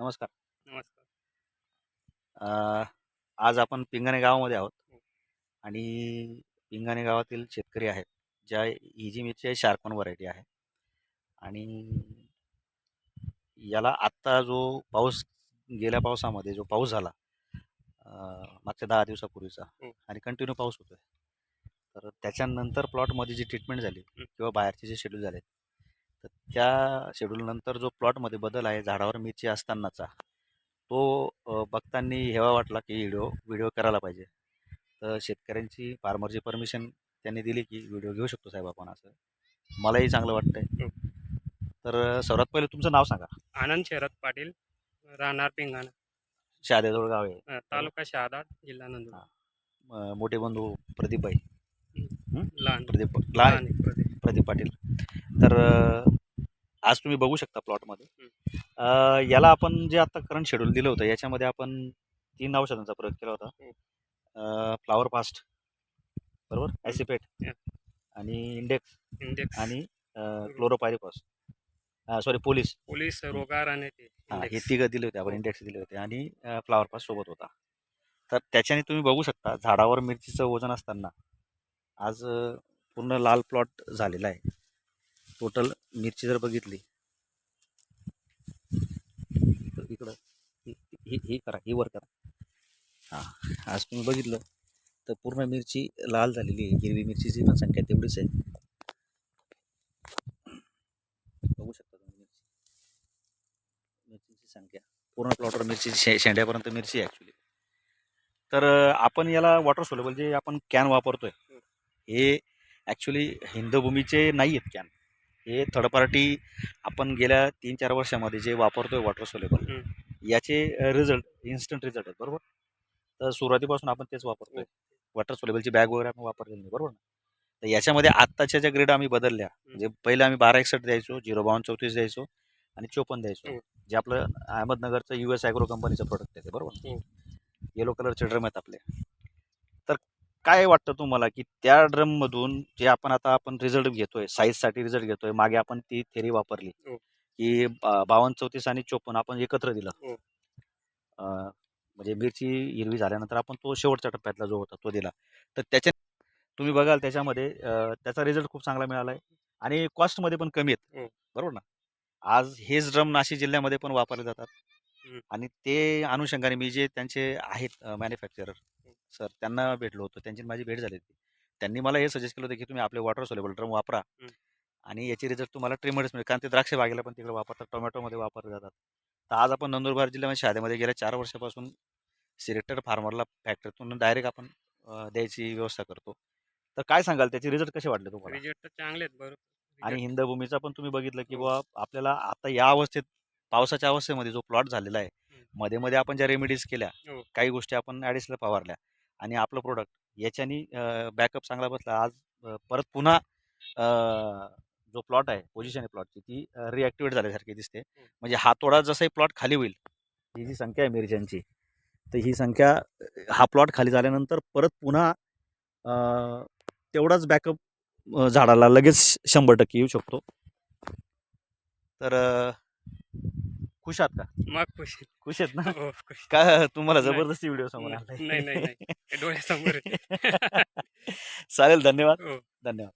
नमस्कार नमस्कार अ, आज आपण पिंगाणे गावामध्ये आहोत हो. आणि पिंगाणे गावातील शेतकरी आहेत ज्या ही जी मिरची आहे शार्पन व्हरायटी आहे आणि याला आत्ता जो पाऊस गेल्या पावसामध्ये जो पाऊस झाला अ, मागच्या दहा दिवसापूर्वीचा हो. आणि कंटिन्यू पाऊस होतोय तर त्याच्यानंतर प्लॉटमध्ये जी ट्रीटमेंट झाली हं. किंवा बाहेरचे जे शेड्यूल झाले तर त्या शेड्यूलनंतर जो प्लॉटमध्ये बदल आहे झाडावर मिरची असतानाचा तो बघताना हेवा वाटला की व्हिडिओ व्हिडिओ करायला पाहिजे. तर शेतकऱ्यांची फार्मरची परमिशन त्यांनी दिली की व्हिडिओ घेऊ शकतो साहेब आपण असं. मलाही चांगलं वाटतंय. हो. तर सर्वात पहिले तुमचं नाव सांगा. आनंद शरद पाटील राहणार पिंगाणा शहाद्याजवळ गाव आहे. तालुका शहादा जिल्हा नंदुरबार. मोठे बंधू प्रदीपबाई. लहान. प्रदीप लहान. प्रदीप पाटील. तर आज तुम्ही बघू शकता प्लॉटमध्ये. याला आपण जे आता करंट शेड्यूल दिलं होतं याच्यामध्ये आपण तीन औषधांचा प्रयोग केला होता. हो. फ्लावर फास्ट बरोबर? ॲसिपेट. आणि इंडेक्स इंडेक्स आणि chlorpyrifos sorry police police Rogor आणि हां हे. तिघं दिले होते आपण इंडेक्स दिले होते आणि फ्लावर पास सोबत होता. तर त्याच्याने तुम्ही बघू शकता झाडावर मिरचीचं वजन असताना आज पूर्ण लाल प्लॉट झालेला आहे. टोटल मिरची जर बघितली तर इकडं ही ही- करा ही वर करा. हां आज तुम्ही बघितलं तर पूर्ण मिरची लाल झालेली आहे. हिरवी मिरचीची पण संख्या तेवढीच आहे. बघू शकता तुम्ही मिरची. मिरचीची संख्या. पूर्ण प्लॉटवर मिरची शे शेंड्यापर्यंत मिरची आहे ॲक्च्युली तर आपण याला वॉटर सोलेबल जे आपण कॅन वापरतोय हे ॲक्च्युली हिंदभूमीचे नाही आहेत कॅन हे थर्ड पार्टी आपण गेल्या तीन चार वर्षामध्ये जे वापरतोय वॉटर सोलेबल. याचे रिझल्ट इन्स्टंट रिझल्ट आहेत बरोबर? तर सुरुवातीपासून आपण तेच वापरतोय. वॉटर सोलेबलची बॅग वगैरे आपण वापरलेली नाही बरोबर ना? तर याच्यामध्ये आत्ताच्या ज्या ग्रेड आम्ही बदलल्या म्हणजे पहिले आम्ही बारा एकसष्ट द्यायचो झिरो बावन्न चौतीस द्यायचो आणि चोपन्न द्यायचो हो. जे आपलं अहमदनगरचं यू एस ॲग्रो कंपनीचं प्रोडक्ट आहे ते बरोबर. येलो कलरचे ड्रम आहेत आपले. काय वाटतं तुम्हाला की त्या ड्रममधून जे आपण आता आपण रिझल्ट घेतोय साईजसाठी रिझल्ट घेतोय मागे आपण ती थेरी वापरली हो. की बावन्न चौतीस आणि चोपन्न आपण एकत्र दिलं हो. अं, म्हणजे मिरची हिरवी झाल्यानंतर आपण तो शेवटच्या टप्प्यातला जो होता तो दिला तर त्याच्या तुम्ही बघाल त्याच्यामध्ये अं, त्याचा रिझल्ट खूप चांगला मिळाला आहे आणि कॉस्टमध्ये पण कमी आहेत हो. बरोबर ना आज हेच ड्रम नाशिक जिल्ह्यामध्ये पण वापरले जातात. आणि ते अनुषंगाने मी जे त्यांचे आहेत मॅन्युफॅक्चरर सर त्यांना भेटलो होतो त्यांची माझी भेट झाली होती त्यांनी मला हे सजेस्ट केलं होतं की तुम्ही आपले वॉटर सोलेबल ड्रम वापरा. आणि याचे रिझल्ट तुम्हाला ट्रिमर्स मिळेल कारण ते द्राक्ष बागेला पण तिकडे वापरतात टोमॅटोमध्ये वापरले जातात तर आज आपण नंदुरबार जिल्ह्यामध्ये शाळेमध्ये गेल्या चार वर्षापासून सिलेक्टेड फार्मरला फॅक्टरीतून डायरेक्ट आपण अं, द्यायची व्यवस्था करतो तर काय सांगाल त्याचे रिझल्ट कसे वाटले तुम्हाला रिजल्ट तर चांगले आहेत बरोबर आणि. हिंदभूमीचा पण तुम्ही बघितलं की हो. बुवा आपल्याला आता या अवस्थेत पावसाच्या अवस्थेमध्ये जो प्लॉट झालेला आहे. मध्ये मध्ये आपण ज्या रेमेडीज केल्या हो. काही गोष्टी आपण ॲडिशनल फवारल्या आणि आपलं प्रोडक्ट याच्यानी बॅकअप चांगला बसला. आज परत पुन्हा जो प्लॉट आहे पोझिशन आहे प्लॉटची ती रिॲक्टिवेट झाल्यासारखी दिसते. म्हणजे हा तोडा जसाही प्लॉट खाली होईल ही जी संख्या आहे मिरच्यांची तर ही संख्या हा प्लॉट खाली झाल्यानंतर परत पुन्हा तेवढाच बॅकअप झाडाला लगेच शंभर टक्के येऊ शकतो. तर खुश आहात का मग खुशी खुश आहेत ना हो खुशी का तुम्हाला नाही. जबरदस्ती व्हिडिओ समोर नाही आणलाय? नाही नाही नाही. डोळ्यासमोर. चालेल धन्यवाद हो धन्यवाद